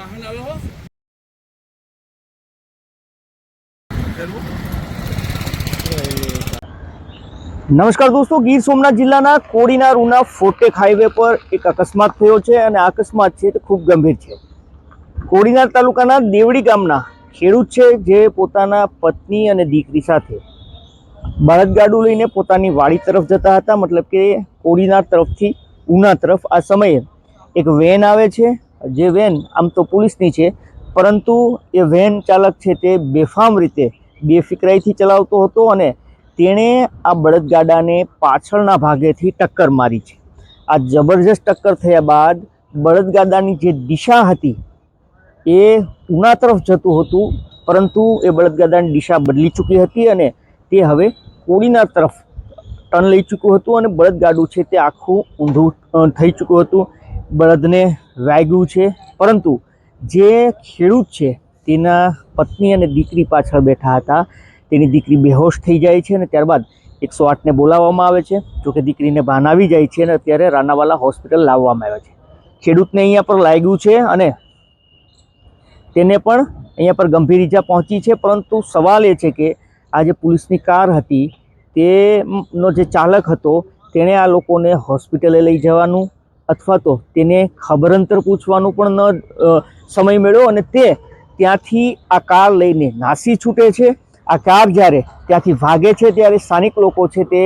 વાહન આવે હો. નમસ્કાર દોસ્તો, ગીર સોમનાથ જિલ્લાના કોડીનાર ઉના ફોટેક હાઈવે પર એક અકસ્માત થયો છે અને આ અકસ્માત છે તે ખૂબ ગંભીર છે. કોડીનાર તાલુકાના દેવડી ગામના ખેડૂત છે જે પોતાના પત્ની અને દીકરી સાથે બળદગાડું લઈને પોતાની વાડી તરફ જતા હતા. મતલબ કે કોડીનાર તરફથી ઉના તરફ આ સમયે એક વેન આવે છે. જે વેન આમ તો પોલીસની છે, પરંતુ એ વેન ચાલક છે તે બેફામ રીતે બેફિકરાઈથી ચલાવતો હતો અને તેણે આ બળદગાડાને પાછળના ભાગેથી ટક્કર મારી છે. આ જબરજસ્ત ટક્કર થયા બાદ બળદગાડાની જે દિશા હતી એ ઉના તરફ જતું હતું, પરંતુ એ બળદગાડાની દિશા બદલી ચૂકી હતી અને તે હવે કોળીના તરફ ટર્ન લઈ ચૂક્યું હતું અને બળદગાડું છે તે આખું ઊંધું થઈ ચૂક્યું હતું. બળદને વાગ્યું છે. પરંતુ જે ખેડૂત છે, તેના પત્ની અને દીકરી પાછળ બેઠા હતા. તેની દીકરી બેહોશ થઈ જાય છે અને ત્યારબાદ એકસો આઠને બોલાવવામાં આવે છે. જોકે દીકરીને ભાન આવી જાય છે અને અત્યારે રાનાવાલા હોસ્પિટલ લાવવામાં આવે છે. ખેડૂતને અહીંયા પર લાગ્યું છે અને તેને પણ અહીંયા પર ગંભીર ઈજા પહોંચી છે. પરંતુ સવાલ એ છે કે આ જે પોલીસની કાર હતી તેનો જે ચાલક હતો, તેણે આ લોકોને હોસ્પિટલે લઈ જવાનું અથવા તો તેને ખબર પૂછવાનું પણ ન સમય મેળવ્યો અને તે ત્યાંથી આ કાર લઈને નાસી છૂટે છે. આ કાર જ્યારે ત્યાંથી ભાગે છે ત્યારે સ્થાનિક લોકો છે તે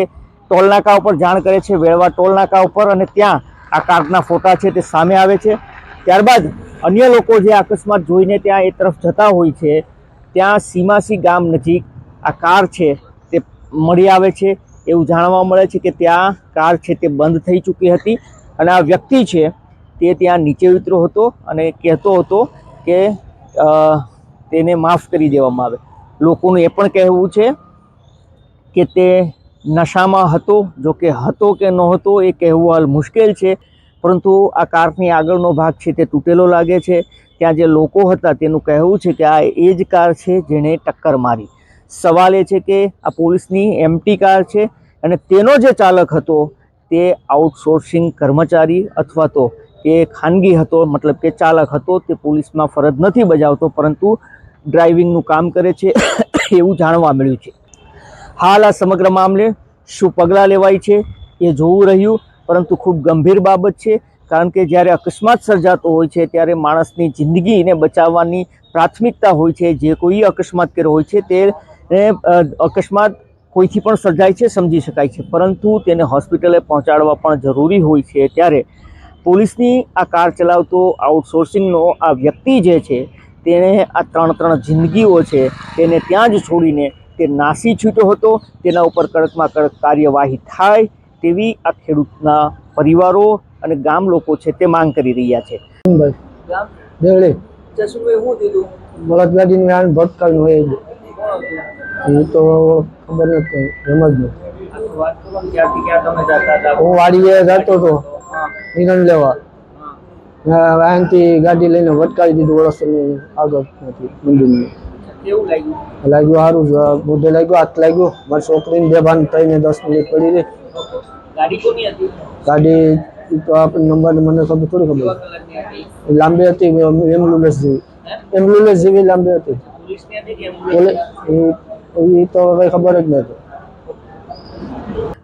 ટોલનાકા ઉપર જાણ કરે છે, વેળવા ટોલનાકા ઉપર અને ત્યાં આ કારના ફોટા છે તે સામે આવે છે. ત્યારબાદ અન્ય લોકો જે અકસ્માત જોઈને ત્યાં એ તરફ જતા હોય છે, ત્યાં સીમાસી ગામ નજીક આ કાર છે તે મળી આવે છે. એવું જાણવા મળે છે કે ત્યાં કાર છે તે બંધ થઈ ચૂકી હતી. અને આ વ્યક્તિ છે, તે ત્યાં નીચે ઉતર્યો હતો અને કહેતો હતો કે તેને માફ કરી દેવામાં આવે. લોકોનું એ પણ કહેવું છે કે તે નશામાં હતો, જો કે હતો કે ન હતો એ કહેવું હાલ મુશ્કેલ છે, પરંતુ આ કારની આગળનો ભાગ છે તે તૂટેલો લાગે છે. ત્યાં જે લોકો હતા તેનું કહેવું છે કે આ એ જ કાર છે જેણે ટક્કર મારી. સવાલ એ છે કે આ પોલીસની એમટી કાર છે અને તેનો જે ચાલક હતો તે આઉટસોર્સિંગ કર્મચારી અથવા તો એ ખાનગી હતો, મતલબ કે ચાલક હતો, તે પોલીસમાં ફરજ નથી બજાવતો, પરંતુ ડ્રાઇવિંગનું કામ કરે છે એવું જાણવા મળ્યું છે. હાલ આ સમગ્ર મામલે શું પગલાં લેવાય છે એ જોવું રહ્યું, પરંતુ ખૂબ ગંભીર બાબત છે, કારણ કે જ્યારે અકસ્માત સર્જાતો હોય છે, ત્યારે માણસની જિંદગીને બચાવવાની પ્રાથમિકતા હોય છે, જે કોઈ અકસ્માત કર્યો હોય છે તે અકસ્માત કોઈથી પણ સર્જાય છે સમજી શકાય છે. પરંતુ તેને હોસ્પિટલે પહોંચાડવા પણ જરૂરી હોય છે. ત્યારે પોલીસની આ કાર ચલાવતો આઉટસોર્સિંગનો આ વ્યક્તિ જે છે તેણે આ ત્રણ ત્રણ જિંદગીઓ છે તેને ત્યાં જ છોડીને તે નાસી છૂટ્યો હતો. તેના ઉપર કડકમાં કડક કાર્યવાહી થાય તેવી આ ખેડૂતના પરિવારો અને ગામ લોકો છે તે માંગ કરી રહ્યા છે. બળદગાડીની આન ભટકાવી હોય એ તો ખબર નથી હતા હું વાડીએ જતો હતો નિરણ લેવા. અહીંથી ગાડી લઈને વટકાવી દીધું વરસની આગળ નથી મંદિરની. લાગ્યું સારું છે લાગ્યું હાથ લાગ્યું. મારી છોકરીને બે ભાન થઈને દસ મિનિટ પડી રહી. ગાડી તો આપણે નંબર મને ખબર થોડી ખબર હતી લાંબી હતી એમ્બ્યુલન્સ જેવી. એમ્બ્યુલન્સ જેવી લાંબી હતી. એ તો હવે ખબર જ નથી.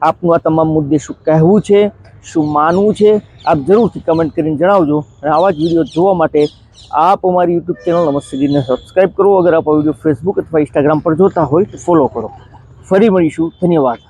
આપનું આ તમામ મુદ્દે શું કહેવું છે, શું માનવું છે, આપ જરૂરથી કમેન્ટ કરીને જણાવજો અને આવા જ વીડિયો જોવા માટે આપ અમારી યુટ્યુબ ચેનલ નમસ્તેજીને સબસ્ક્રાઈબ કરો. અગર આપ આ વીડિયો ફેસબુક અથવા ઇન્સ્ટાગ્રામ પર જોતા હોય તો ફોલો કરો. ફરી મળીશું. ધન્યવાદ.